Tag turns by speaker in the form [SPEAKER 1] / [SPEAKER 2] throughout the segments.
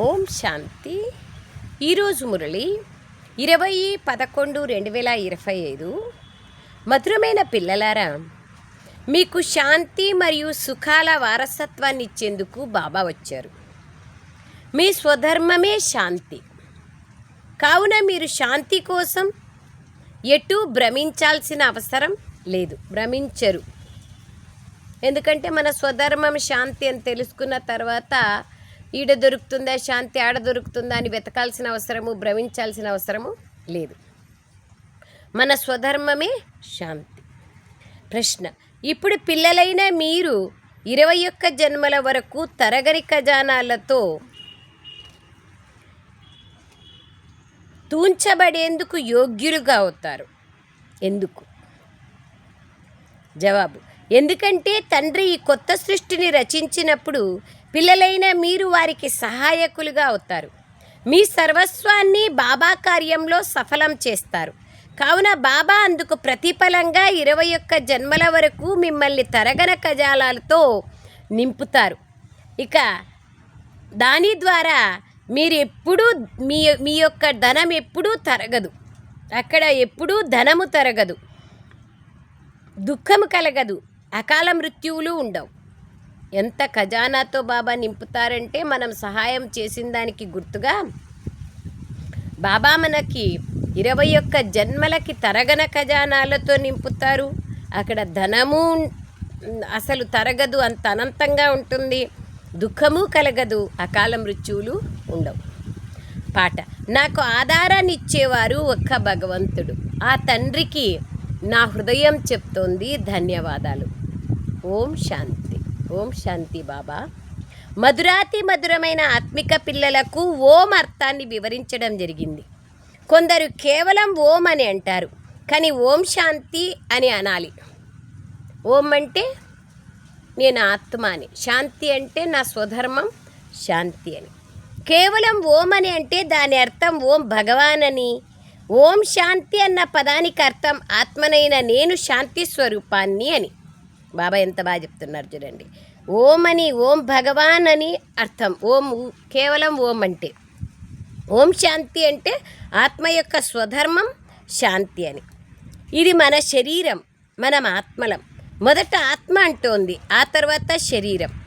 [SPEAKER 1] ఓం శాంతి. ఈరోజు మురళి ఇరవై పదకొండు రెండు వేల ఇరవై ఐదు. మధురమైన పిల్లలారా మీకు శాంతి మరియు సుఖాల వారసత్వాన్ని ఇచ్చేందుకు బాబా వచ్చారు. మీ స్వధర్మమే శాంతి. కావున మీరు శాంతి కోసం ఎటు భ్రమించాల్సిన అవసరం లేదు. భ్రమించరు. ఎందుకంటే మన స్వధర్మం శాంతి అని తెలుసుకున్న తర్వాత ఈడ దొరుకుతుందా శాంతి ఆడ దొరుకుతుందా అని వెతకాల్సిన అవసరము భ్రమించాల్సిన అవసరము లేదు. మన స్వధర్మమే శాంతి. ప్రశ్న ఇప్పుడు పిల్లలైన మీరు ఇరవై ఒక్క జన్మల వరకు తరగని ఖజానాలతో తూంచబడేందుకు యోగ్యులుగా అవుతారు. ఎందుకు? జవాబు ఎందుకంటే తండ్రి ఈ కొత్త సృష్టిని రచించినప్పుడు పిల్లలైన మీరు వారికి సహాయకులుగా అవుతారు. మీ సర్వస్వాన్ని బాబా కార్యంలో సఫలం చేస్తారు. కావున బాబా అందుకు ప్రతిఫలంగా ఇరవై ఒక్క జన్మల వరకు మిమ్మల్ని తరగన కజాలాలతో నింపుతారు. ఇక దాని ద్వారా మీరు ఎప్పుడూ మీ మీ యొక్క ధనం ఎప్పుడూ తరగదు. అక్కడ ఎప్పుడూ ధనము తరగదు. దుఃఖము కలగదు. అకాల మృత్యువులు ఉండవు. ఎంత ఖజానాతో బాబా నింపుతారంటే మనం సహాయం చేసిన దానికి గుర్తుగా బాబా మనకి ఇరవై ఒక్క జన్మలకి తరగన ఖజానాలతో నింపుతారు. అక్కడ ధనము అసలు తరగదు అంత అనంతంగా ఉంటుంది. దుఃఖము కలగదు అకాల మృత్యువులు ఉండవు. పాట నాకు ఆధారాన్ని ఇచ్చేవారు ఒక్క భగవంతుడు. ఆ తండ్రికి నా హృదయం చెప్తోంది ధన్యవాదాలు. ఓం శాంతి. ఓం శాంతి బాబా. మధురాతి మధురమైన ఆత్మిక పిల్లలకు ఓం అర్థాన్ని వివరించడం జరిగింది. కొందరు కేవలం ఓం అని అంటారు కానీ ఓం శాంతి అని అనాలి. ఓం అంటే నేను ఆత్మ అని శాంతి అంటే నా స్వధర్మం శాంతి అని. కేవలం ఓం అని అంటే దాని అర్థం ఓం భగవాన్ అని. ఓం శాంతి అన్న పదానికి అర్థం ఆత్మనైన నేను శాంతి స్వరూపాన్ని అని. బాబా ఎంత బాగా చెప్తున్నారు చూడండి. ఓం అని ఓం భగవాన్ అని అర్థం. ఓం కేవలం ఓం అంటే. ఓం శాంతి అంటే ఆత్మ యొక్క స్వధర్మం శాంతి అని. ఇది మన శరీరం మనం ఆత్మలం. మొదట ఆత్మ అంటోంది ఆ తర్వాత శరీరం.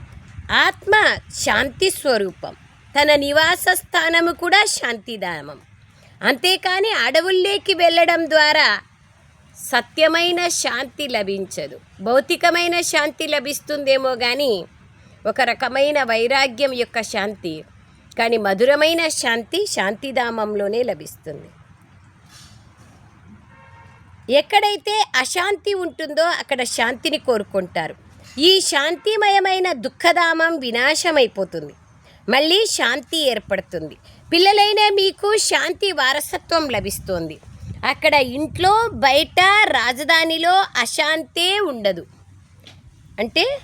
[SPEAKER 1] ఆత్మ శాంతి స్వరూపం. తన నివాస స్థానము కూడా శాంతిధామం. అంతేకాని అడవుల్లోకి వెళ్ళడం ద్వారా సత్యమైన శాంతి లభించదు. భౌతికమైన శాంతి లభిస్తుందేమో కానీ ఒక రకమైన వైరాగ్యం యొక్క శాంతి కానీ మధురమైన శాంతి శాంతిధామంలోనే లభిస్తుంది. ఎక్కడైతే అశాంతి ఉంటుందో అక్కడ శాంతిని కోరుకుంటారు. ఈ శాంతిమయమైన దుఃఖధామం వినాశమైపోతుంది. మళ్ళీ శాంతి ఏర్పడుతుంది. పిల్లలైన మీకు శాంతి వారసత్వం లభిస్తోంది. అక్కడ ఇంట్లో బయట రాజధానిలో అశాంతే ఉండదు. అంటే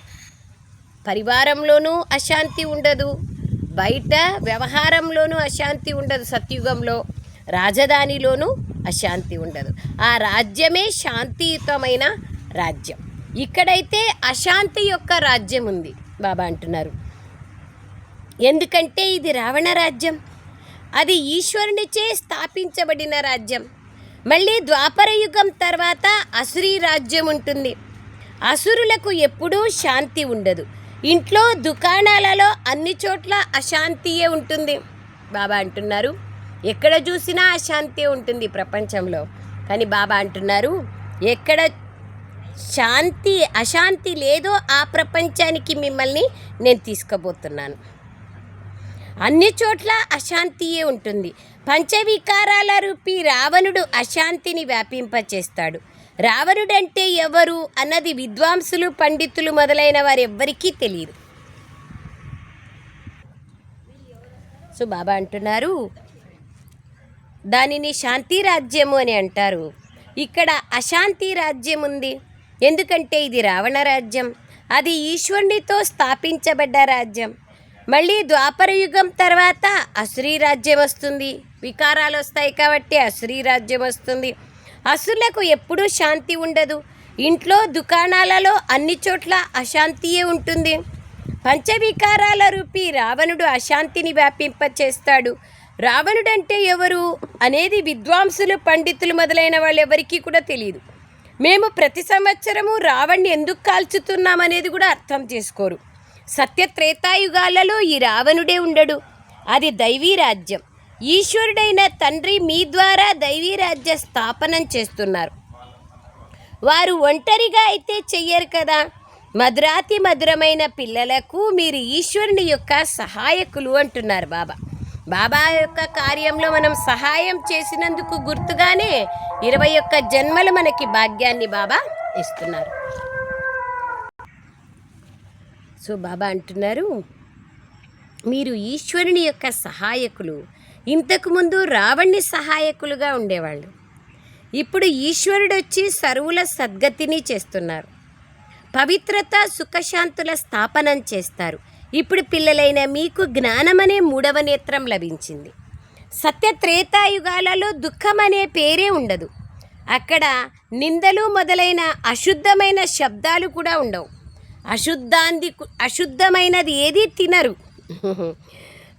[SPEAKER 1] పరివారంలోనూ అశాంతి ఉండదు. బయట వ్యవహారంలోనూ అశాంతి ఉండదు సత్యుగంలో. రాజధానిలోనూ అశాంతి ఉండదు. ఆ రాజ్యమే శాంతియుతమైన రాజ్యం. ఇక్కడైతే అశాంతి యొక్క రాజ్యం ఉంది బాబా అంటున్నారు. ఎందుకంటే ఇది రావణ రాజ్యం. అది ఈశ్వరునిచే స్థాపించబడిన రాజ్యం. మళ్ళీ ద్వాపర యుగం తర్వాత అసురీ రాజ్యం ఉంటుంది. అసురులకు ఎప్పుడూ శాంతి ఉండదు. ఇంట్లో దుకాణాలలో అన్ని చోట్ల అశాంతియే ఉంటుంది. బాబా అంటున్నారు. ఎక్కడ చూసినా అశాంతి ఉంటుంది ప్రపంచంలో. కానీ బాబా అంటున్నారు ఎక్కడ శాంతి అశాంతి లేదో ఆ ప్రపంచానికి మిమ్మల్ని నేను తీసుకుపోతున్నాను. అన్ని చోట్ల అశాంతియే ఉంటుంది. పంచవికారాల రూపీ రావణుడు అశాంతిని వ్యాపింపచేస్తాడు. రావణుడంటే ఎవరు అన్నది విద్వాంసులు పండితులు మొదలైన వారెవ్వరికీ తెలియదు. సో బాబా అంటున్నారు దానిని శాంతి రాజ్యము అని అంటారు. ఇక్కడ అశాంతి రాజ్యం ఉంది. ఎందుకంటే ఇది రావణ రాజ్యం. అది ఈశ్వరునితో స్థాపించబడ్డ రాజ్యం. మళ్ళీ ద్వాపర యుగం తర్వాత అసురీ రాజ్యం వస్తుంది. వికారాలు వస్తాయి కాబట్టి అసురీ రాజ్యం వస్తుంది. అసురులకు ఎప్పుడూ శాంతి ఉండదు. ఇంట్లో దుకాణాలలో అన్ని చోట్ల అశాంతియే ఉంటుంది. పంచవికారాల రూపి రావణుడు అశాంతిని వ్యాపింపచేస్తాడు. రావణుడంటే ఎవరు అనేది విద్వాంసులు పండితులు మొదలైన వాళ్ళు ఎవరికీ కూడా తెలియదు మేము ప్రతి సంవత్సరము రావణ్ణి ఎందుకు కాల్చుతున్నామనేది కూడా అర్థం చేసుకోరు. సత్య త్రేతాయుగాలలో ఈ రావణుడే ఉండడు. అది దైవీ రాజ్యం ఈశ్వరుడైన తండ్రి మీ ద్వారా దైవీ రాజ్య స్థాపనం చేస్తున్నారు. వారు ఒంటరిగా అయితే చెయ్యరు కదా. మధురాతి మధురమైన పిల్లలకు మీరు ఈశ్వరుని యొక్క సహాయకులు అంటున్నారు బాబా. బాబా యొక్క కార్యంలో మనం సహాయం చేసినందుకు గుర్తుగానే ఇరవై ఒక్క జన్మలు మనకి భాగ్యాన్ని బాబా ఇస్తున్నారు. సో బాబా అంటున్నారు మీరు ఈశ్వరుని యొక్క సహాయకులు. ఇంతకుముందు రావణ్ణి సహాయకులుగా ఉండేవాళ్ళు. ఇప్పుడు ఈశ్వరుడు వచ్చి సరువుల సద్గతిని చేస్తున్నారు. పవిత్రత సుఖశాంతుల స్థాపనం చేస్తారు. ఇప్పుడు పిల్లలైన మీకు జ్ఞానమనే మూడవ నేత్రం లభించింది. సత్య త్రేతాయుగాలలో దుఃఖం అనే పేరే ఉండదు. అక్కడ నిందలు మొదలైన అశుద్ధమైన శబ్దాలు కూడా ఉండవు. అశుద్ధాంది అశుద్ధమైనది ఏది తినరు.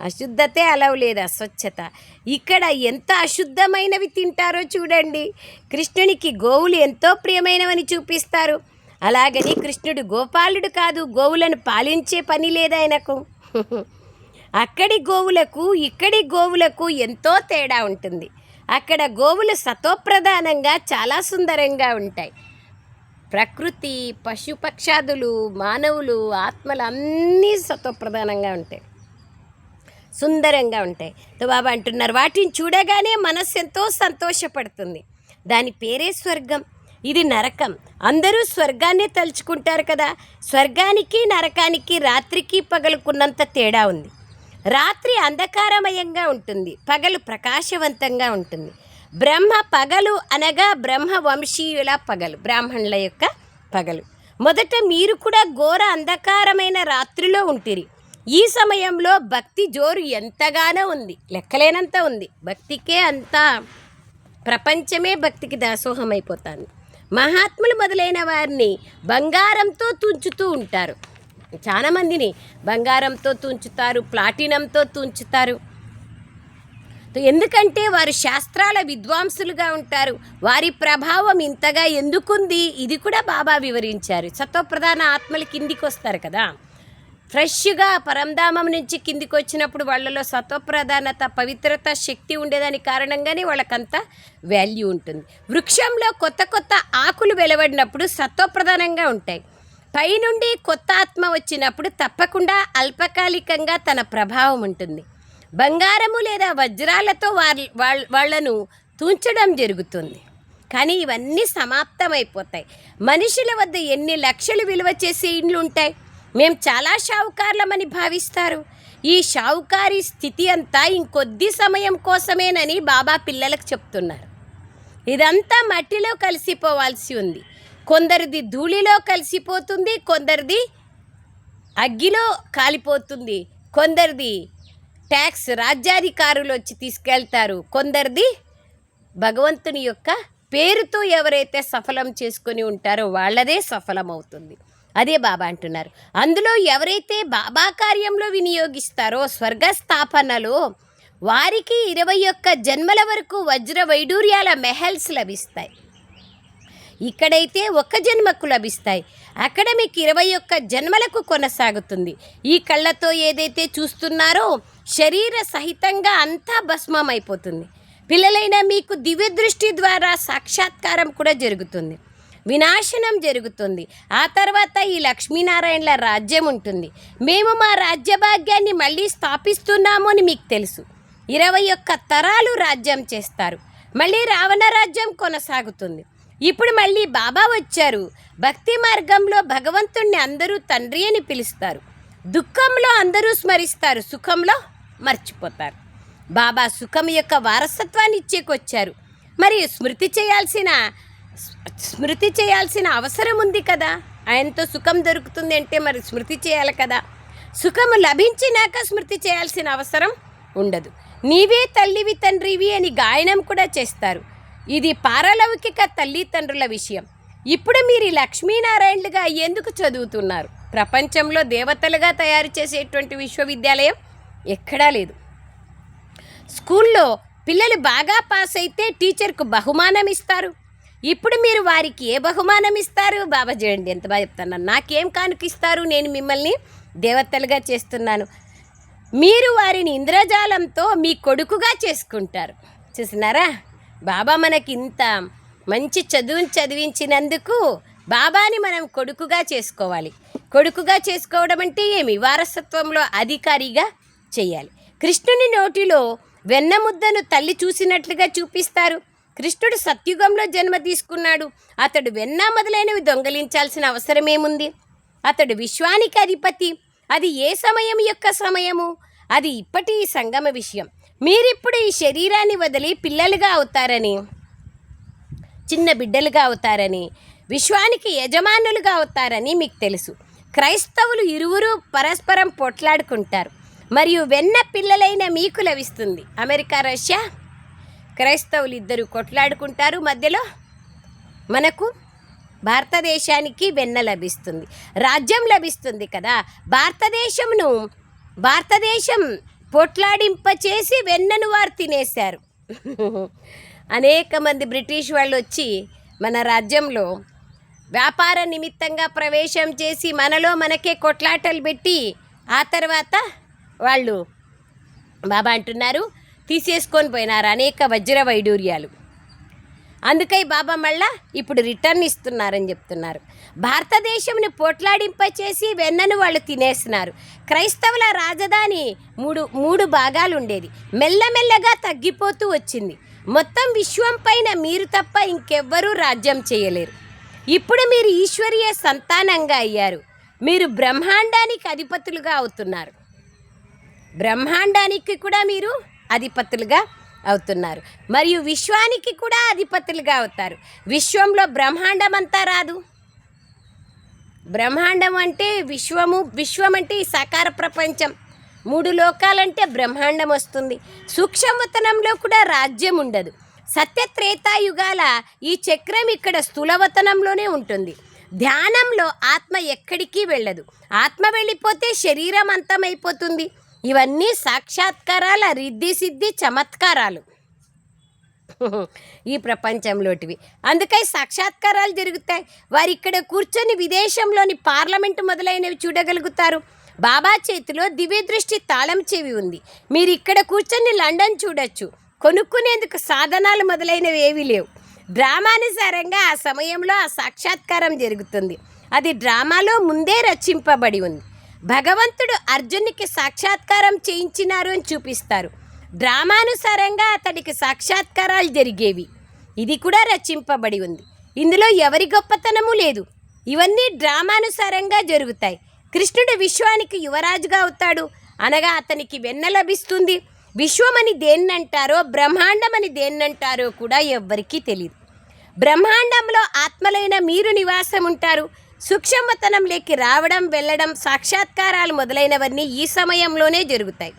[SPEAKER 1] అశుద్ధతే అలవు లేదు అస్వచ్ఛత. ఇక్కడ ఎంత అశుద్ధమైనవి తింటారో చూడండి. కృష్ణునికి గోవులు ఎంతో ప్రియమైనవని చూపిస్తారు. అలాగని కృష్ణుడు గోపాలుడు కాదు గోవులను పాలించే పని లేదాయనకు అక్కడి గోవులకు ఇక్కడి గోవులకు ఎంతో తేడా ఉంటుంది. అక్కడ గోవులు సతోప్రధానంగా చాలా సుందరంగా ఉంటాయి. ప్రకృతి పశుపక్షాదులు మానవులు ఆత్మలు అన్నీ సత్వప్రధానంగా ఉంటాయి. సుందరంగా ఉంటాయి. తో బాబా అంటున్నారు వాటిని చూడగానే మనస్సు ఎంతో సంతోషపడుతుంది. దాని పేరే స్వర్గం. ఇది నరకం. అందరూ స్వర్గాన్ని తలుచుకుంటారు కదా. స్వర్గానికి నరకానికి రాత్రికి పగలుకున్నంత తేడా ఉంది. రాత్రి అంధకారమయంగా ఉంటుంది. పగలు ప్రకాశవంతంగా ఉంటుంది. బ్రహ్మ పగలు అనగా బ్రహ్మ వంశీయుల పగలు బ్రాహ్మణుల యొక్క పగలు. మొదట మీరు కూడా ఘోర అంధకారమైన రాత్రిలో ఉంటిరి. ఈ సమయంలో భక్తి జోరు ఎంతగానో ఉంది లెక్కలేనంత ఉంది. భక్తికే అంత ప్రపంచమే భక్తికి దాసోహం అయిపోతుంది మహాత్ములు మొదలైన వారిని బంగారంతో తుంచుతూ ఉంటారు. చాలామందిని బంగారంతో తుంచుతారు ప్లాటినంతో తుంచుతారు. ఎందుకంటే వారు శాస్త్రాల విద్వాంసులుగా ఉంటారు. వారి ప్రభావం ఇంతగా ఎందుకుంది? ఇది కూడా బాబా వివరించారు. సత్వప్రధాన ఆత్మలు కిందికి వస్తారు కదా. ఫ్రెష్గా పరంధామం నుంచి కిందికి వచ్చినప్పుడు వాళ్ళలో సత్వప్రధానత పవిత్రత శక్తి ఉండేదాని కారణంగానే వాళ్ళకంత వాల్యూ ఉంటుంది. వృక్షంలో కొత్త కొత్త ఆకులు వెలువడినప్పుడు సత్వప్రధానంగా ఉంటాయి. పైనుండి కొత్త ఆత్మ వచ్చినప్పుడు తప్పకుండా అల్పకాలికంగా తన ప్రభావం ఉంటుంది. బంగారము లేదా వజ్రాలతో వాళ్ళ వాళ్ళను తూంచడం జరుగుతుంది. కానీ ఇవన్నీ సమాప్తమైపోతాయి. మనుషుల వద్ద ఎన్ని లక్షలు విలువ చేసే ఇండ్లు ఉంటాయి? మేము చాలా షావుకార్లమని భావిస్తారు. ఈ షావుకారి స్థితి అంతా ఇంకొద్ది సమయం కోసమేనని బాబా పిల్లలకు చెప్తున్నారు. ఇదంతా మట్టిలో కలిసిపోవాల్సి ఉంది. కొందరిది ధూళిలో కలిసిపోతుంది కొందరిది అగ్గిలో కాలిపోతుంది కొందరిది ట్యాక్స్ రాజ్యాధికారులు వచ్చి తీసుకెళ్తారు. కొందరిది భగవంతుని యొక్క పేరుతో ఎవరైతే సఫలం చేసుకొని ఉంటారో వాళ్ళదే సఫలమవుతుంది. అదే బాబా అంటున్నారు. అందులో ఎవరైతే బాబా కార్యంలో వినియోగిస్తారో స్వర్గస్థాపనలో వారికి ఇరవై ఒక్క జన్మల వరకు వజ్ర వైడూర్యాల మెహల్స్ లభిస్తాయి. ఇక్కడైతే ఒక్క జన్మకు లభిస్తాయి. అక్కడ మీకు ఇరవై ఒక్క జన్మలకు కొనసాగుతుంది. ఈ కళ్ళతో ఏదైతే చూస్తున్నారో శరీర సహితంగా అంతా భస్మం అయిపోతుంది పిల్లలైన మీకు దివ్య దృష్టి ద్వారా సాక్షాత్కారం కూడా జరుగుతుంది. వినాశనం జరుగుతుంది. ఆ తర్వాత ఈ లక్ష్మీనారాయణల రాజ్యం ఉంటుంది. మేము మా రాజ్యభాగ్యాన్ని మళ్ళీ స్థాపిస్తున్నాము అని మీకు తెలుసు. ఇరవై ఒక్క తరాలు రాజ్యం చేస్తారు. మళ్ళీ రావణ రాజ్యం కొనసాగుతుంది. ఇప్పుడు మళ్ళీ బాబా వచ్చారు. భక్తి మార్గంలో భగవంతుణ్ణి అందరూ తండ్రి అని పిలుస్తారు. దుఃఖంలో అందరూ స్మరిస్తారు. సుఖంలో మర్చిపోతారు. బాబా సుఖం యొక్క వారసత్వాన్ని ఇచ్చేకొచ్చారు. మరి స్మృతి చేయాల్సిన స్మృతి చేయాల్సిన అవసరం ఉంది కదా? ఆయనతో సుఖం దొరుకుతుంది అంటే మరి స్మృతి చేయాలి కదా? సుఖము లభించినాక స్మృతి చేయాల్సిన అవసరం ఉండదు. నీవే తల్లివి తండ్రివి అని గాయనం కూడా చేస్తారు. ఇది పారలౌకిక తల్లిదండ్రుల విషయం. ఇప్పుడు మీరు లక్ష్మీనారాయణలుగా ఎందుకు చదువుతున్నారు. ప్రపంచంలో దేవతలుగా తయారు చేసేటువంటి విశ్వవిద్యాలయం ఎక్కడా లేదు. స్కూల్లో పిల్లలు బాగా పాస్ అయితే టీచర్కు బహుమానం ఇస్తారు ఇప్పుడు మీరు వారికి ఏ బహుమానం ఇస్తారు బాబా చూడండి ఎంత బాగా చెప్తున్నాను నాకేం కానుకిస్తారు? నేను మిమ్మల్ని దేవతలుగా చేస్తున్నాను. మీరు వారిని ఇంద్రజాలంతో మీ కొడుకుగా చేసుకుంటారు. చూసినారా? బాబా మనకి ఇంత మంచి చదువుని చదివించినందుకు బాబాని మనం కొడుకుగా చేసుకోవాలి. కొడుకుగా చేసుకోవడం అంటే ఏమి? వారసత్వంలో అధికారిగా చేయాలి. కృష్ణుని నోటిలో వెన్న ముద్దను తల్లి చూసినట్లుగా చూపిస్తారు. కృష్ణుడు సత్యుగంలో జన్మ తీసుకున్నాడు. అతడు వెన్న మొదలైనవి దొంగలించాల్సిన అవసరమేముంది? అతడు విశ్వానికి అధిపతి. అది ఏ సమయం యొక్క సమయము? అది ఇప్పటి సంగమ విషయం. మీరిప్పుడు ఈ శరీరాన్ని వదిలి పిల్లలుగా అవుతారని చిన్న బిడ్డలుగా అవుతారని విశ్వానికి యజమానులుగా అవుతారని మీకు తెలుసు. క్రైస్తవులు ఇరువురు పరస్పరం పొట్లాడుకుంటారు. మరియు వెన్న పిల్లలైన మీకు లభిస్తుంది. అమెరికా రష్యా క్రైస్తవులు ఇద్దరు కొట్లాడుకుంటారు. మధ్యలో మనకు భారతదేశానికి వెన్న లభిస్తుంది. రాజ్యం లభిస్తుంది కదా. భారతదేశంను భారతదేశం పొట్లాడింపచేసి వెన్నను వారు తినేశారు. అనేక మంది బ్రిటిష్ వాళ్ళు వచ్చి మన రాజ్యంలో వ్యాపార నిమిత్తంగా ప్రవేశం చేసి మనలో మనకే కొట్లాటలు పెట్టి ఆ తర్వాత వాళ్ళు బాబా అంటున్నారు తీసేసుకొని పోయినారు అనేక వజ్ర వైడూర్యాలు. అందుకై బాబా మళ్ళా ఇప్పుడు రిటర్న్ ఇస్తున్నారని చెప్తున్నారు. భారతదేశంని పోట్లాడింపచేసి వెన్నను వాళ్ళు తినేస్తున్నారు. క్రైస్తవుల రాజధాని మూడు మూడు భాగాలు ఉండేది మెల్లమెల్లగా తగ్గిపోతూ వచ్చింది. మొత్తం విశ్వం పైన మీరు తప్ప ఇంకెవ్వరూ రాజ్యం చేయలేరు. ఇప్పుడు మీరు ఈశ్వరీయ సంతానంగా అయ్యారు. మీరు బ్రహ్మాండానికి అధిపతులుగా అవుతున్నారు. బ్రహ్మాండానికి కూడా మీరు అధిపతులుగా అవుతున్నారు. మరియు విశ్వానికి కూడా అధిపతులుగా అవుతారు. విశ్వంలో బ్రహ్మాండం అంతా రాదు. బ్రహ్మాండం అంటే విశ్వము విశ్వం అంటే ఈ సాకార ప్రపంచం. మూడు లోకాలంటే బ్రహ్మాండం వస్తుంది. సూక్ష్మవతనంలో కూడా రాజ్యం ఉండదు. సత్యత్రేతాయుగాల ఈ చక్రం ఇక్కడ స్థూలవతనంలోనే ఉంటుంది. ధ్యానంలో ఆత్మ ఎక్కడికి వెళ్ళదు. ఆత్మ వెళ్ళిపోతే శరీరం అంతమైపోతుంది. ఇవన్నీ సాక్షాత్కారాల రిద్ధి సిద్ధి చమత్కారాలు. ఈ ప్రపంచంలోటివి. అందుకై సాక్షాత్కారాలు జరుగుతాయి. వారు ఇక్కడ కూర్చొని విదేశంలోని పార్లమెంటు మొదలైనవి చూడగలుగుతారు. బాబా చేతిలో దివ్య దృష్టి తాళం చెవి ఉంది. మీరు ఇక్కడ కూర్చొని లండన్ చూడొచ్చు. కొనుక్కునేందుకు సాధనాలు మొదలైనవి ఏవీ లేవు. డ్రామానుసారంగా ఆ సమయంలో ఆ సాక్షాత్కారం జరుగుతుంది. అది డ్రామాలో ముందే రచింపబడి ఉంది. భగవంతుడు అర్జునికి సాక్షాత్కారం చేయించినారు అని చూపిస్తారు. డ్రామానుసారంగా అతడికి సాక్షాత్కారాలు జరిగేవి. ఇది కూడా రచింపబడి ఉంది. ఇందులో ఎవరి గొప్పతనము లేదు. ఇవన్నీ డ్రామానుసారంగా జరుగుతాయి. కృష్ణుడు విశ్వానికి యువరాజుగా అవుతాడు. అనగా అతనికి వెన్న లభిస్తుంది. విశ్వమని దేన్నంటారో బ్రహ్మాండమని దేన్నంటారో కూడా ఎవ్వరికీ తెలియదు బ్రహ్మాండంలో ఆత్మలైన మీరు నివాసం ఉంటారు సూక్ష్మతనంలోకి రావడం వెళ్ళడం సాక్షాత్కారాలు మొదలైనవన్నీ ఈ సమయంలోనే జరుగుతాయి.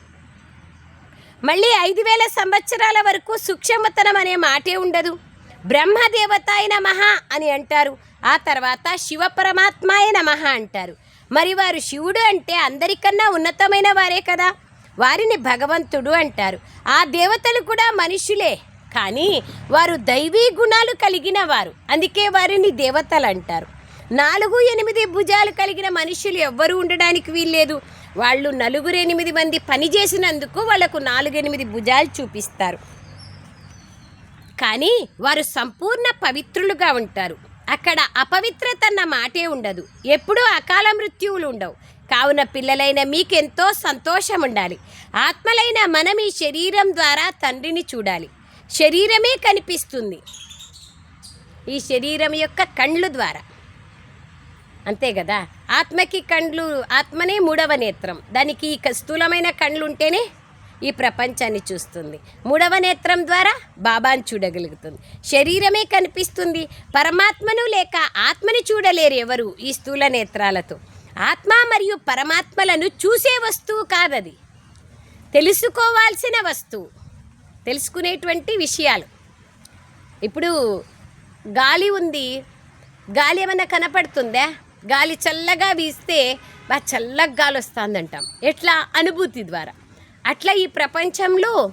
[SPEAKER 1] మళ్ళీ ఐదు వేల సంవత్సరాల వరకు సూక్ష్మతనం అనే మాటే ఉండదు. బ్రహ్మదేవతాయ నమః అని అంటారు. ఆ తర్వాత శివ పరమాత్మాయ నమః అంటారు. మరి వారు శివుడు అంటే అందరికన్నా ఉన్నతమైన వారే కదా. వారిని భగవంతుడు అంటారు. ఆ దేవతలు కూడా మనుషులే. కానీ వారు దైవీ గుణాలు కలిగిన వారు. అందుకే వారిని దేవతలు అంటారు. నాలుగు ఎనిమిది భుజాలు కలిగిన మనుషులు ఎవ్వరూ ఉండడానికి వీల్లేదు. వాళ్ళు నలుగురు ఎనిమిది మంది పని చేసినందుకు వాళ్ళకు నాలుగు ఎనిమిది భుజాలు చూపిస్తారు. కానీ వారు సంపూర్ణ పవిత్రులుగా ఉంటారు. అక్కడ అపవిత్రత అన్న మాటే ఉండదు. ఎప్పుడూ అకాల మృత్యువులు ఉండవు. కావున పిల్లలైన మీకెంతో సంతోషం ఉండాలి. ఆత్మలైన మనం ఈ శరీరం ద్వారా తండ్రిని చూడాలి. శరీరమే కనిపిస్తుంది. ఈ శరీరం యొక్క కండ్లు ద్వారా. అంతే కదా? ఆత్మకి కండ్లు ఆత్మనే మూడవ నేత్రం. దానికి ఈ స్థూలమైన కండ్లు ఉంటేనే ఈ ప్రపంచాన్ని చూస్తుంది. మూడవ నేత్రం ద్వారా బాబాని చూడగలుగుతుంది. శరీరమే కనిపిస్తుంది. పరమాత్మను లేక ఆత్మని చూడలేరు ఎవరు ఈ స్థూల నేత్రాలతో? ఆత్మ మరియు పరమాత్మలను చూసే వస్తువు కాదది. తెలుసుకోవాల్సిన వస్తువు. తెలుసుకునేటువంటి విషయాలు. ఇప్పుడు గాలి ఉంది. గాలి ఏమైనా కనపడుతుందా? గాలి చల్లగా వీస్తే బా చల్లగా గాలి వస్తుందంటాం. ఎట్లా? అనుభూతి ద్వారా. అట్లా ఈ ప్రపంచంలో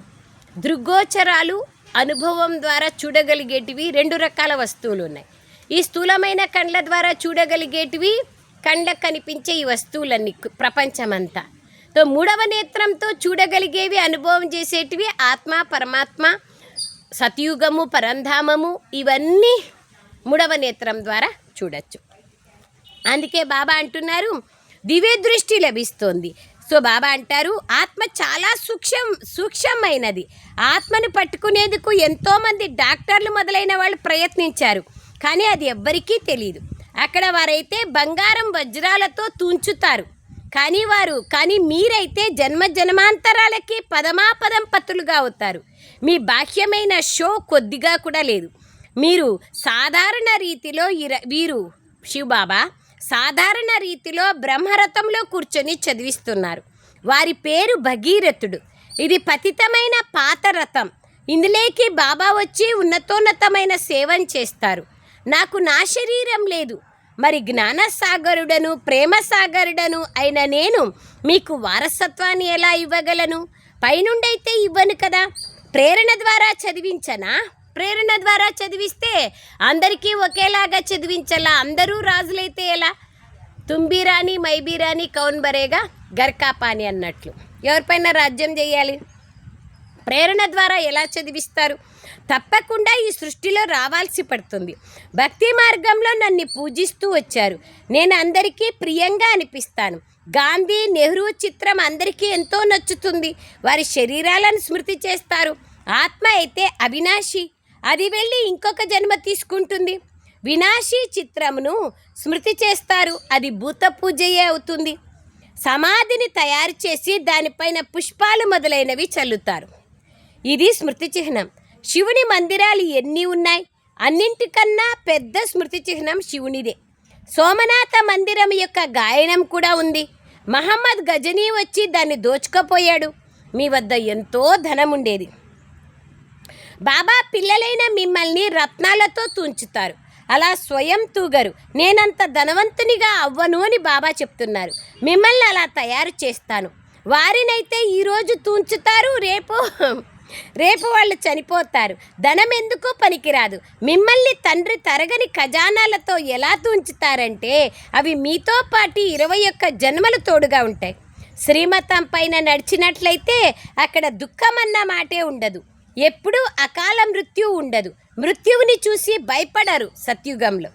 [SPEAKER 1] దృగ్గోచరాలు అనుభవం ద్వారా చూడగలిగేటివి రెండు రకాల వస్తువులు ఉన్నాయి. ఈ స్థూలమైన కండ్ల ద్వారా చూడగలిగేటివి కండ్లకు కనిపించే ఈ వస్తువులన్నీ ప్రపంచమంతా. సో మూడవ నేత్రంతో చూడగలిగేవి అనుభవం చేసేటివి ఆత్మ పరమాత్మ సతయుగము పరంధామము ఇవన్నీ మూడవ నేత్రం ద్వారా చూడొచ్చు. అందుకే బాబా అంటున్నారు దివ్య దృష్టి లభిస్తోంది. సో బాబా అంటారు ఆత్మ చాలా సూక్ష్మ సూక్ష్మమైనది. ఆత్మను పట్టుకునేందుకు ఎంతోమంది డాక్టర్లు మొదలైన వాళ్ళు ప్రయత్నించారు కానీ అది ఎవ్వరికీ తెలియదు అక్కడ వారైతే బంగారం వజ్రాలతో తూంచుతారు. కానీ వారు కానీ మీరైతే జన్మ జన్మాంతరాలకి పదమాపదం పత్తులుగా అవుతారు. మీ బాహ్యమైన షో కొద్దిగా కూడా లేదు. మీరు సాధారణ రీతిలో ఇర వీరు శివబాబా సాధారణ రీతిలో బ్రహ్మరథంలో కూర్చొని చదివిస్తున్నారు. వారి పేరు భగీరథుడు. ఇది పతితమైన పాత రథం. ఇందులోకి బాబా వచ్చి ఉన్నతోన్నతమైన సేవం చేస్తారు. నాకు నా శరీరం లేదు. మరి జ్ఞానసాగరుడను ప్రేమ సాగరుడను అయిన నేను మీకు వారసత్వాన్ని ఎలా ఇవ్వగలను? పైనుండైతే ఇవ్వను కదా. ప్రేరణ ద్వారా చదివించనా? ప్రేరణ ద్వారా చదివిస్తే అందరికీ ఒకేలాగా చదివించాలా. అందరూ రాజులైతే ఎలా? తుంబీరాని మైబీరాని కౌన్ బరేగా గర్కాపాని అన్నట్లు. ఎవరిపైన రాజ్యం చేయాలి? ప్రేరణ ద్వారా ఎలా చదివిస్తారు? తప్పకుండా ఈ సృష్టిలో రావాల్సి పడుతుంది. భక్తి మార్గంలో నన్ను పూజిస్తూ వచ్చారు. నేను అందరికీ ప్రియంగా అనిపిస్తాను. గాంధీ నెహ్రూ చిత్రం అందరికీ ఎంతో నచ్చుతుంది. వారి శరీరాలను స్మృతి చేస్తారు. ఆత్మ అయితే అవినాశి. అది వెళ్ళి ఇంకొక జన్మ తీసుకుంటుంది. వినాశీ చిత్రమును స్మృతి చేస్తారు. అది భూత పూజయే అవుతుంది. సమాధిని తయారు చేసి దానిపైన పుష్పాలు మొదలైనవి చల్లుతారు. ఇది స్మృతి చిహ్నం. శివుని మందిరాలు ఎన్ని ఉన్నాయి? అన్నింటికన్నా పెద్ద స్మృతి చిహ్నం శివునిదే. సోమనాథ మందిరం యొక్క గాయనం కూడా ఉంది. మహమ్మద్ గజనీ వచ్చి దాన్ని దోచుకపోయాడు. మీ వద్ద ఎంతో ధనం ఉండేది బాబా పిల్లలైన మిమ్మల్ని రత్నాలతో తుంచుతారు. అలా స్వయం తూగరు. నేనంత ధనవంతునిగా అవ్వను అని బాబా చెప్తున్నారు. మిమ్మల్ని అలా తయారు చేస్తాను. వారినైతే ఈరోజు తూంచుతారు రేపు రేపు వాళ్ళు చనిపోతారు. ధనం ఎందుకు పనికిరాదు. మిమ్మల్ని తండ్రి తరగని ఖజానాలతో ఎలా తూంచుతారంటే అవి మీతో పాటు ఇరవై ఒక్క జన్మలు తోడుగా ఉంటాయి. శ్రీమతం పైన నడిచినట్లయితే అక్కడ దుఃఖం అన్న మాటే ఉండదు. ఎప్పుడూ అకాల మృత్యు ఉండదు. మృత్యువుని చూసి భయపడరు సత్యుగంలో.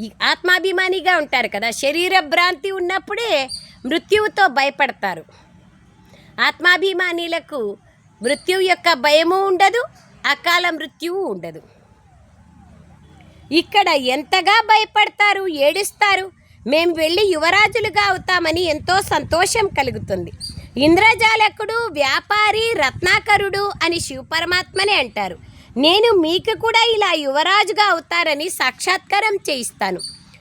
[SPEAKER 1] ఈ ఆత్మాభిమానిగా ఉంటారు కదా శరీర భ్రాంతి ఉన్నప్పుడే మృత్యువుతో భయపడతారు. ఆత్మాభిమానులకు మృత్యువు యొక్క భయము ఉండదు అకాల మృత్యువు ఉండదు. ఇక్కడ ఎంతగా భయపడతారు ఏడుస్తారు? మేము వెళ్ళి యువరాజులుగా అవుతామని ఎంతో సంతోషం కలుగుతుంది. ఇంద్రజాలకుడు వ్యాపారి రత్నాకరుడు అని శివపరమాత్మనే అంటారు. నేను మీకు కూడా ఇలా యువరాజుగా అవుతారని సాక్షాత్కారం చేయిస్తాను.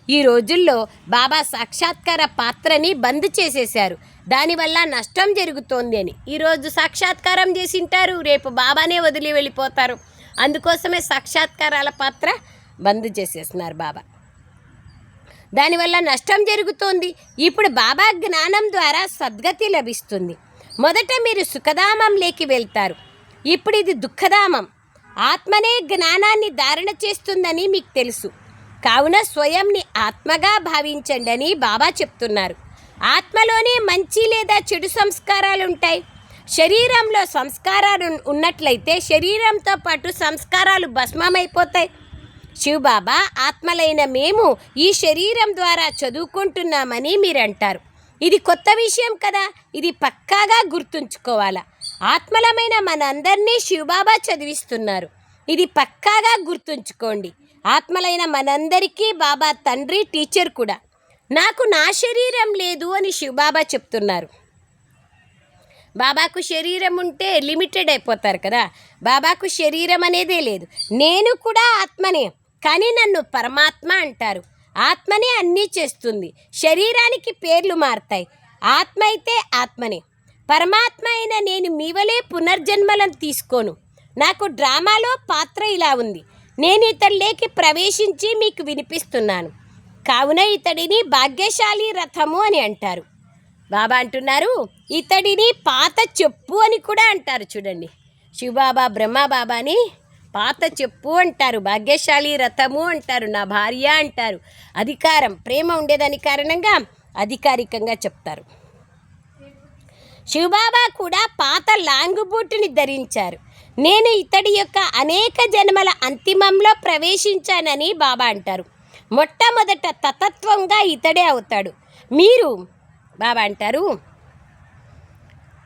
[SPEAKER 1] ఈ రోజుల్లో బాబా సాక్షాత్కార పాత్రని బంద్ చేసేశారు. దానివల్ల నష్టం జరుగుతోంది అని. ఈరోజు సాక్షాత్కారం చేసింటారు రేపు బాబానే వదిలి వెళ్ళిపోతారు. అందుకోసమే సాక్షాత్కారాల పాత్ర బంద్ చేసేస్తున్నారు బాబా. దానివల్ల నష్టం జరుగుతోంది. ఇప్పుడు బాబా జ్ఞానం ద్వారా సద్గతి లభిస్తుంది. మొదట మీరు సుఖధామంలోకి వెళ్తారు. ఇప్పుడు ఇది దుఃఖధామం. ఆత్మనే జ్ఞానాన్ని ధారణ చేస్తుందని మీకు తెలుసు. కావున స్వయంని ఆత్మగా భావించండి అని బాబా చెప్తున్నారు. ఆత్మలోనే మంచి లేదా చెడు సంస్కారాలు ఉంటాయి. శరీరంలో సంస్కారాలు ఉన్నట్లయితే శరీరంతో పాటు సంస్కారాలు భస్మమైపోతాయి. శివబాబా ఆత్మలైన మేము ఈ శరీరం ద్వారా చదువుకుంటున్నామని మీరంటారు. ఇది కొత్త విషయం కదా ఇది పక్కాగా గుర్తుంచుకోవాలా. ఆత్మలమైన మనందరినీ శివబాబా చదివిస్తున్నారు. ఇది పక్కాగా గుర్తుంచుకోండి. ఆత్మలైన మనందరికీ బాబా తండ్రి టీచర్ కూడా. నాకు నా శరీరం లేదు అని శివబాబా చెప్తున్నారు. బాబాకు శరీరం ఉంటే లిమిటెడ్ అయిపోతారు కదా. బాబాకు శరీరం అనేదే లేదు. నేను కూడా ఆత్మనే. కానీ నన్ను పరమాత్మ అంటారు. ఆత్మనే అన్నీ చేస్తుంది. శరీరానికి పేర్లు మారుతాయి. ఆత్మ అయితే ఆత్మనే. పరమాత్మ అయిన నేను మీవలే పునర్జన్మలను తీసుకోను. నాకు డ్రామాలో పాత్ర ఇలా ఉంది. నేను ఇతడిలోకి ప్రవేశించి మీకు వినిపిస్తున్నాను. కావున ఇతడిని భాగ్యశాలి రథము అని అంటారు. బాబా అంటున్నారు ఇతడిని పాత చెప్పు అని కూడా అంటారు చూడండి. శివబాబా బ్రహ్మబాబాని పాత చెప్పు అంటారు భాగ్యశాలి రథము అంటారు నా భార్య అంటారు. అధికారం ప్రేమ ఉండేదాని కారణంగా అధికారికంగా చెప్తారు. శివబాబా కూడా పాత లాంగ్ బూటుని ధరించారు. నేను ఇతడి యొక్క అనేక జన్మల అంతిమంలో ప్రవేశించానని బాబా అంటారు. మొట్టమొదట తతత్వంగా ఇతడే అవుతాడు. మీరు బాబా అంటారు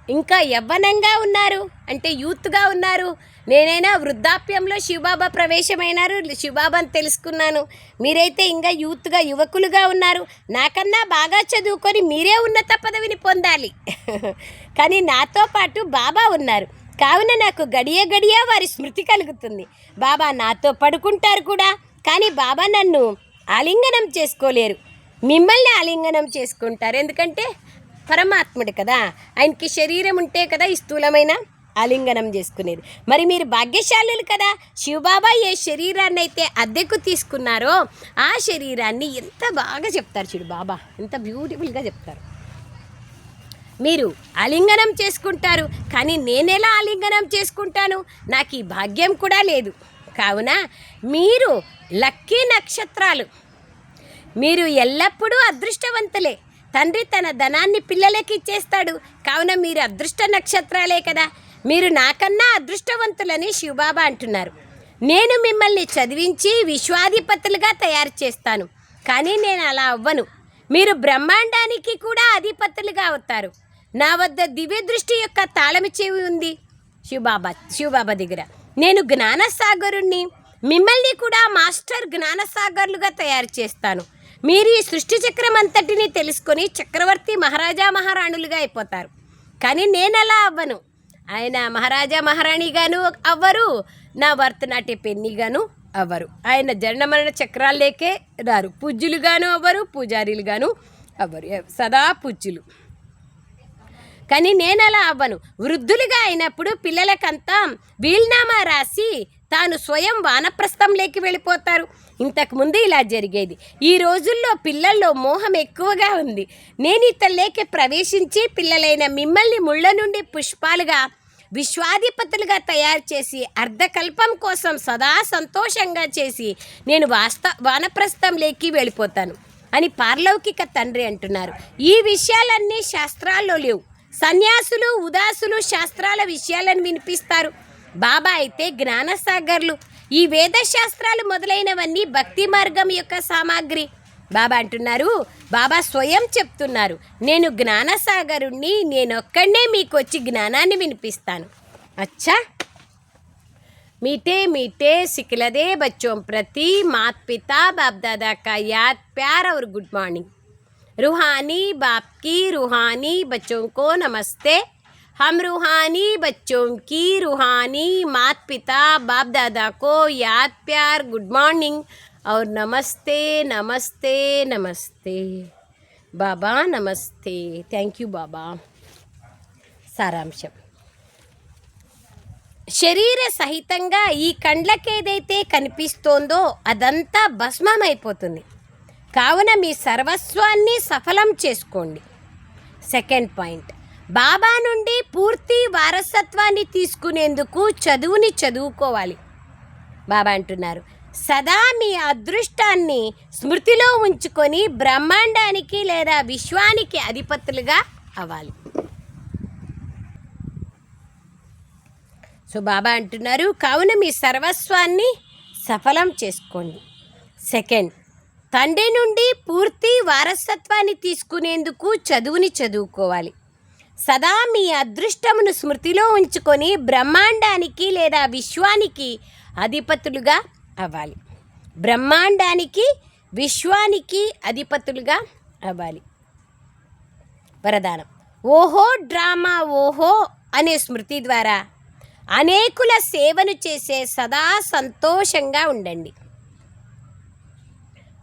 [SPEAKER 1] ఇంకా యవ్వనంగా ఉన్నారు అంటే యూత్గా ఉన్నారు నేనైనా వృద్ధాప్యంలో శివబాబా ప్రవేశమైనారు. శివబాబాని తెలుసుకున్నాను. మీరైతే ఇంకా యూత్గా యువకులుగా ఉన్నారు. నాకన్నా బాగా చదువుకొని మీరే ఉన్నత పదవిని పొందాలి. కానీ నాతో పాటు బాబా ఉన్నారు. కావున నాకు గడియ గడియ వారి స్మృతి కలుగుతుంది. బాబా నాతో పడుకుంటారు కూడా. కానీ బాబా నన్ను ఆలింగనం చేసుకోలేరు. మిమ్మల్ని ఆలింగనం చేసుకుంటారు. ఎందుకంటే పరమాత్ముడు కదా. ఆయనకి శరీరం ఉంటే కదా ఈ స్థూలమైన ఆలింగనం చేసుకునేది. మరి మీరు భాగ్యశాలులు కదా? శివబాబా ఏ శరీరాన్ని అయితే అద్దెకు తీసుకున్నారో ఆ శరీరాన్ని ఎంత బాగా చెప్తారు చూడు బాబా. ఎంత బ్యూటిఫుల్గా చెప్తారు. మీరు ఆలింగనం చేసుకుంటారు కానీ నేనెలా ఆలింగనం చేసుకుంటాను? నాకు ఈ భాగ్యం కూడా లేదు. కావున మీరు లక్కీ నక్షత్రాలు. మీరు ఎల్లప్పుడూ అదృష్టవంతులే. తండ్రి తన ధనాన్ని పిల్లలకి ఇచ్చేస్తాడు. కావున మీరు అదృష్ట నక్షత్రాలే కదా. మీరు నాకన్నా అదృష్టవంతులని శివబాబా అంటున్నారు. నేను మిమ్మల్ని చదివించి విశ్వాధిపతులుగా తయారు చేస్తాను. కానీ నేను అలా అవ్వను. మీరు బ్రహ్మాండానికి కూడా అధిపతులుగా అవుతారు. నా వద్ద దివ్య దృష్టి యొక్క తాళమి చెవి ఉంది. శివబాబా శివబాబా దగ్గర. నేను జ్ఞానసాగరుణ్ణి. మిమ్మల్ని కూడా మాస్టర్ జ్ఞానసాగర్లుగా తయారు చేస్తాను. మీరు ఈ సృష్టి చక్రం అంతటిని తెలుసుకొని చక్రవర్తి మహారాజా మహారాణులుగా అయిపోతారు. కానీ నేను అలా అవ్వను. ఆయన మహారాజా మహారాణిగాను అవ్వరు నా భరతనాట్య పెన్నిగాను అవ్వరు. ఆయన జనమరణ చక్రాల్లేకే రారు. పూజ్యులుగాను అవ్వరు పూజారీలుగాను అవ్వరు. సదా పూజ్యులు. కానీ నేను అలా అవ్వను. వృద్ధులుగా అయినప్పుడు పిల్లలకంతా వీల్నామా రాసి తాను స్వయం వానప్రస్థంలోకి వెళ్ళిపోతారు. ఇంతకుముందు ఇలా జరిగేది. ఈ రోజుల్లో పిల్లల్లో మోహం ఎక్కువగా ఉంది. నేను ఇతల్లేకి ప్రవేశించి పిల్లలైన మిమ్మల్ని ముళ్ళ నుండి పుష్పాలుగా విశ్వాధిపతులుగా తయారు చేసి అర్ధకల్పం కోసం సదా సంతోషంగా చేసి నేను వాస్త వానప్రస్థంలోకి వెళ్ళిపోతాను అని పార్లౌకిక తండ్రి అంటున్నారు. ఈ విషయాలన్నీ శాస్త్రాల్లో లేవు. సన్యాసులు ఉదాసులు శాస్త్రాల విషయాలను వినిపిస్తారు. బాబా అయితే జ్ఞానసాగర్లు. ఈ వేద శాస్త్రాలు మొదలైనవన్నీ భక్తి మార్గం యొక్క సామాగ్రి బాబా అంటున్నారు బాబా స్వయం చెప్తున్నారు నేను జ్ఞానసాగరుణ్ణి నేనొక్కడనే మీకు వచ్చి జ్ఞానాన్ని వినిపిస్తాను అచ్చా मीठे मीठे सिकलदे बच्चों प्रति मात पिता बाप दादा का याद प्यार और गुड मॉर्निंग रूहानी बाप की रूहानी बच्चों को नमस्ते हम रूहानी बच्चों की रूहानी मात पिता बाप दादा को याद प्यार गुड मॉर्निंग और नमस्ते नमस्ते नमस्ते बाबा नमस्ते थैंक यू बाबा సారాంశం శరీర సహితంగా ఈ కండ్లకేదైతే కనిపిస్తోందో అదంతా భస్మమైపోతుంది కావున మీ సర్వస్వాన్ని సఫలం చేసుకోండి సెకండ్ పాయింట్ బాబా నుండి పూర్తి వారసత్వాన్ని తీసుకునేందుకు చదువుని చదువుకోవాలి. బాబా అంటున్నారు సదా మీ అదృష్టాన్ని స్మృతిలో ఉంచుకొని బ్రహ్మాండానికి లేదా విశ్వానికి అధిపతులుగా అవ్వాలి. సో బాబా అంటున్నారు కావున మీ సర్వస్వాన్ని సఫలం చేసుకోండి. సెకండ్ తండ్రి నుండి పూర్తి వారసత్వాన్ని తీసుకునేందుకు చదువుని చదువుకోవాలి. సదా మీ అదృష్టమును స్మృతిలో ఉంచుకొని బ్రహ్మాండానికి లేదా విశ్వానికి అధిపతులుగా అవ్వాలి. బ్రహ్మాండానికి విశ్వానికి అధిపతులుగా అవ్వాలి. వరదానం. ఓహో డ్రామా ఓహో అనే స్మృతి ద్వారా అనేకుల సేవను చేసే సదా సంతోషంగా ఉండండి.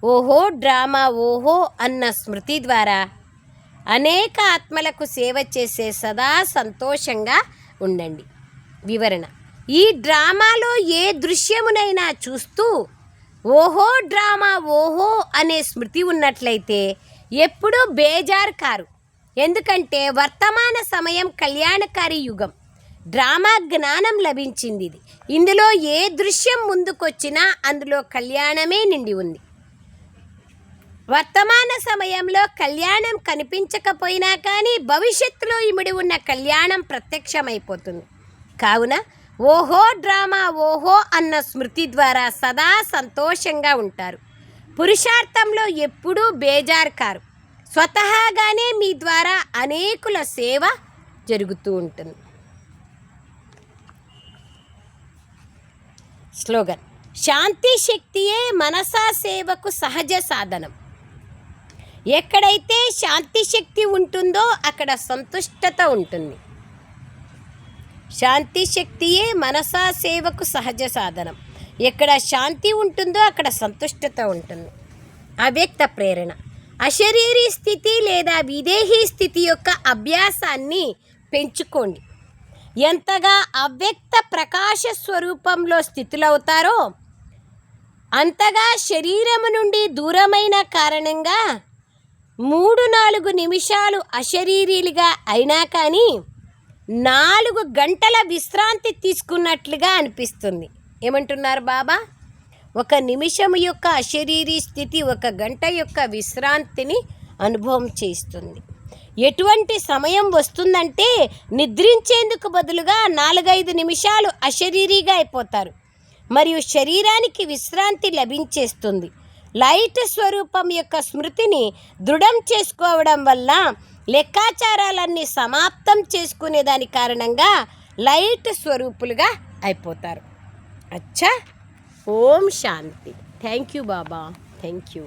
[SPEAKER 1] ఓహో డ్రామా ఓహో అన్న స్మృతి ద్వారా అనేక ఆత్మలకు సేవ చేసే సదా సంతోషంగా ఉండండి. వివరణ. ఈ డ్రామాలో ఏ దృశ్యమునైనా చూస్తూ ఓహో డ్రామా ఓహో అనే స్మృతి ఉన్నట్లయితే ఎప్పుడూ బేజారు కారు. ఎందుకంటే వర్తమాన సమయం కళ్యాణకారి యుగం. డ్రామా జ్ఞానం లభించింది ఇది. ఇందులో ఏ దృశ్యం ముందుకొచ్చినా అందులో కళ్యాణమే నిండి ఉంది. వర్తమాన సమయంలో కళ్యాణం కనిపించకపోయినా కానీ భవిష్యత్తులో ఇమిడి ఉన్న కళ్యాణం ప్రత్యక్షమైపోతుంది. కావున ఓహో డ్రామా ఓహో అన్న స్మృతి ద్వారా సదా సంతోషంగా ఉంటారు. పురుషార్థంలో ఎప్పుడూ బేజారు కారు. స్వతహాగానే మీ ద్వారా అనేకుల సేవ జరుగుతూ ఉంటుంది. స్లోగన్. శాంతి శక్తియే మనసా సేవకు సహజ సాధనం. ఎక్కడైతే శాంతి శక్తి ఉంటుందో అక్కడ సంతుష్టత ఉంటుంది. శాంతి శక్తియే మనసా సేవకు సహజ సాధనం. ఎక్కడ శాంతి ఉంటుందో అక్కడ సంతుష్టత ఉంటుంది. అవ్యక్త ప్రేరణ. అశరీరీ స్థితి లేదా విదేహీ స్థితి యొక్క అభ్యాసాన్ని పెంచుకోండి. ఎంతగా అవ్యక్త ప్రకాశ స్వరూపంలో స్థితులవుతారో అంతగా శరీరము నుండి దూరమైన కారణంగా మూడు నాలుగు నిమిషాలు అశరీరీలుగా అయినా కానీ నాలుగు గంటల విశ్రాంతి తీసుకున్నట్లుగా అనిపిస్తుంది. ఏమంటున్నారు బాబా? ఒక నిమిషం యొక్క అశరీరీ స్థితి ఒక గంట యొక్క విశ్రాంతిని అనుభవం చేస్తుంది ఎటువంటి సమయం వస్తుందంటే నిద్రించేందుకు బదులుగా నాలుగైదు నిమిషాలు అశరీరీగా అయిపోతారు. మరియు శరీరానికి విశ్రాంతి లభించేస్తుంది. లైట్ స్వరూపం యొక్క స్మృతిని దృఢం చేసుకోవడం వల్ల లెక్కాచారాలన్నీ సమాప్తం చేసుకునే దాని కారణంగా లైట్ స్వరూపులుగా అయిపోతారు. అచ్చా! ఓం శాంతి. Thank you Baba. Thank you.